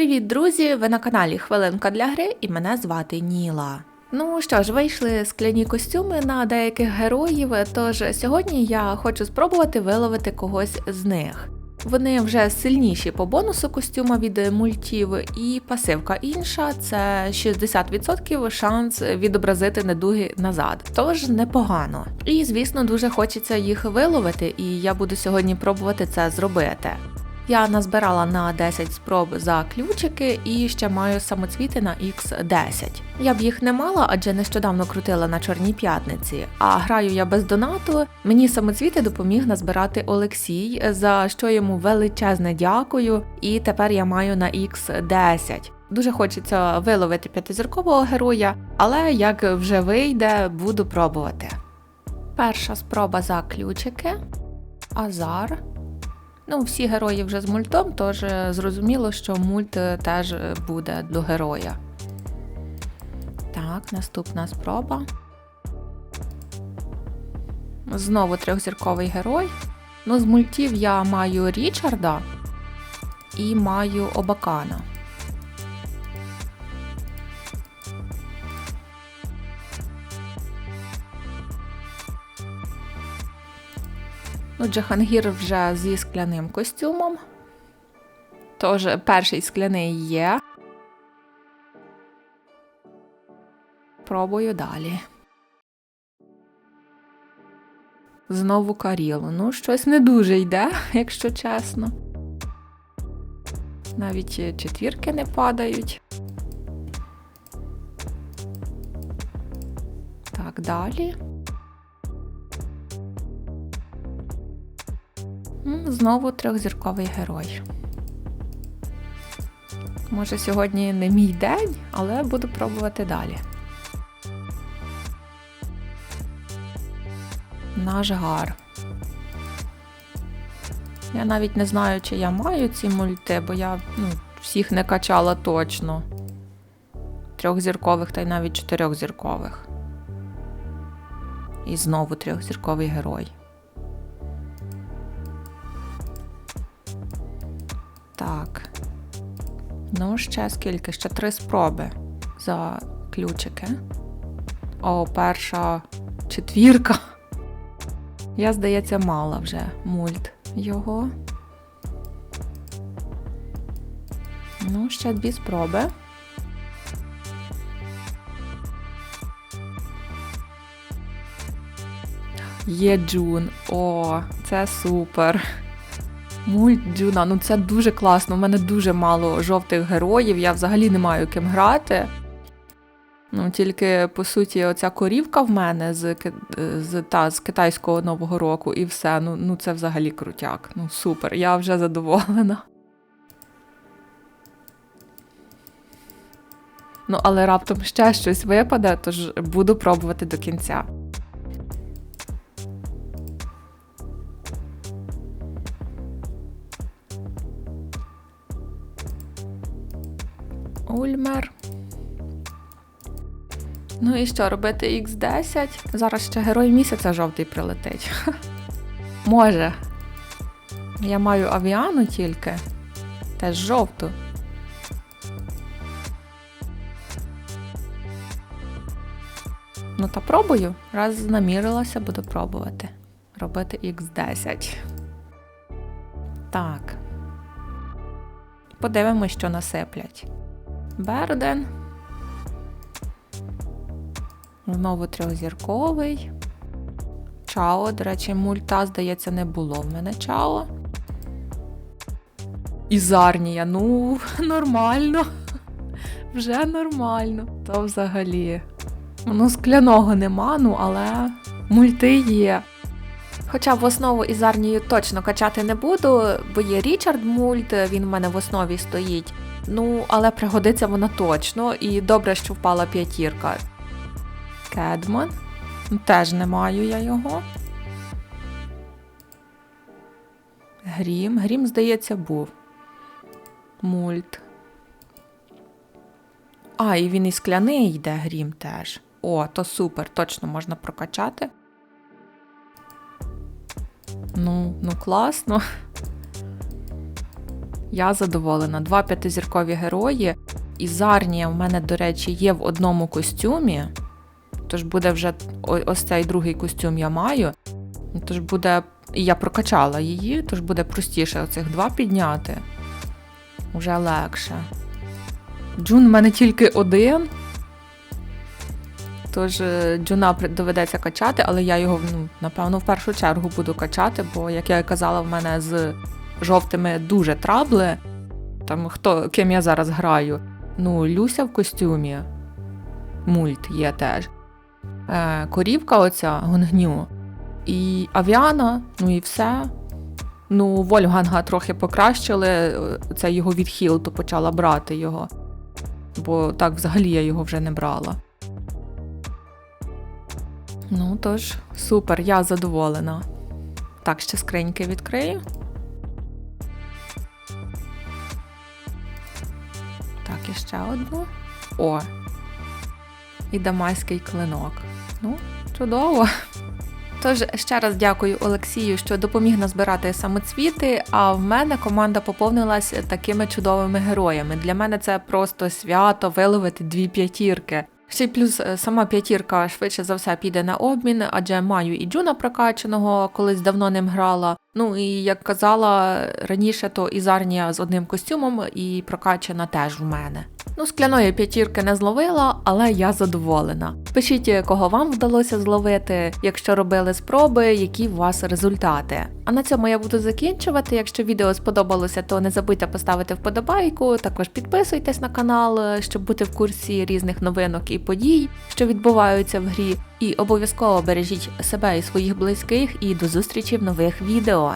Привіт, друзі! Ви на каналі Хвилинка для гри і мене звати Ніла. Ну що ж, вийшли скляні костюми на деяких героїв, тож сьогодні я хочу спробувати виловити когось з них. Вони вже сильніші по бонусу костюма від мультів, і пасивка інша це 60% шанс відобразити недуги назад. Тож непогано. І звісно, дуже хочеться їх виловити, і я буду сьогодні пробувати це зробити. Я назбирала на 10 спроб за ключики і ще маю самоцвіти на X10. Я б їх не мала, адже нещодавно крутила на Чорній п'ятниці. А граю я без донату. Мені самоцвіти допоміг назбирати Олексій, за що йому величезне дякую. І тепер я маю на X10. Дуже хочеться виловити п'ятизіркового героя, але як вже вийде, буду пробувати. Перша спроба за ключики. Азар. Ну, всі герої вже з мультом, тож е, зрозуміло, що мульт е, теж е, буде до героя. Так, наступна спроба. Знову трьохзірковий герой. Ну, з мультів я маю Річарда і маю Обакана. Ну, Джахангір вже зі скляним костюмом. Тож перший скляний є. Пробую далі. Знову Карілу. Ну, щось не дуже йде, якщо чесно. Навіть четвірки не падають. Так, далі. Знову трьохзірковий герой. Може, сьогодні не мій день, але буду пробувати далі. Наш гар. Я навіть не знаю, чи я маю ці мульти, бо я ну, всіх не качала точно. Трьохзіркових та й навіть чотирьохзіркових. І знову трьохзірковий герой. Ну, ще скільки? Ще три спроби за ключики. О, перша четвірка. Я, здається, мала вже мульт його. Ну, ще дві спроби. Є Джун. О, це супер. Мульт Джуна, ну це дуже класно. У мене дуже мало жовтих героїв, я взагалі не маю ким грати. Ну, Тільки, по суті, оця корівка в мене з з, та, з китайського Нового року і все. Ну, ну це взагалі крутяк. Ну, супер, я вже задоволена. Ну, але раптом ще щось випаде, тож буду пробувати до кінця. Ульмер. Ну і що, робити Х10? Зараз ще герой місяця жовтий прилетить. Може. Я маю авіану тільки. Теж жовту. Ну, та пробую. Раз намірилася, буду пробувати. Робити Х10. Так. Подивимось, що насиплять. Берден. Знову трьохзірковий. Чао. До речі, мульта, здається, не було в мене чао. Ізарнія. Ну, нормально. Вже нормально. То взагалі. Ну, скляного нема, ну, але мульти є. Хоча в основу ізарнію точно качати не буду, бо є Річард мульт, він в мене в основі стоїть. Ну, але пригодиться вона точно, і добре, що впала п'ятірка. Кедман. Теж не маю я його. Грім. Грім, здається, був. Мульт. А, і він і скляний йде грім теж. О, то супер, точно можна прокачати. Ну, ну класно. Я задоволена. Два п'ятизіркові герої. І Зарнія в мене, до речі, є в одному костюмі. Тож буде вже ось цей другий костюм я маю. Тож буде. І я прокачала її, тож буде простіше оцих два підняти. Уже легше. Джун в мене тільки один. Тож е, Джуна доведеться качати, але я його, ну, напевно, в першу чергу буду качати, бо, як я казала, в мене з жовтими дуже трабли. Там хто, ким я зараз граю? Ну, Люся в костюмі. Мульт є теж. Е, корівка оця гонгню. І Авіана, ну і все. Ну, Вольфганга трохи покращили, е, це його відхил, то почала брати його. Бо так взагалі я його вже не брала. Ну, тож, супер, я задоволена. Так, ще скриньки відкрию. І ще одну. О. І дамаський клинок. Ну, чудово. Тож ще раз дякую Олексію, що допоміг назбирати самоцвіти. А в мене команда поповнилась такими чудовими героями. Для мене це просто свято виловити дві п'ятірки. Ще плюс е, сама п'ятірка швидше за все піде на обмін, адже маю і Джуна прокачаного, колись давно ним грала. Ну і як казала раніше, то і з одним костюмом і прокачана теж в мене. Ну, скляної п'ятірки не зловила, але я задоволена. Пишіть, кого вам вдалося зловити, якщо робили спроби, які у вас результати. А на цьому я буду закінчувати. Якщо відео сподобалося, то не забудьте поставити вподобайку. Також підписуйтесь на канал, щоб бути в курсі різних новинок і подій, що відбуваються в грі. І обов'язково бережіть себе і своїх близьких. І до зустрічі в нових відео.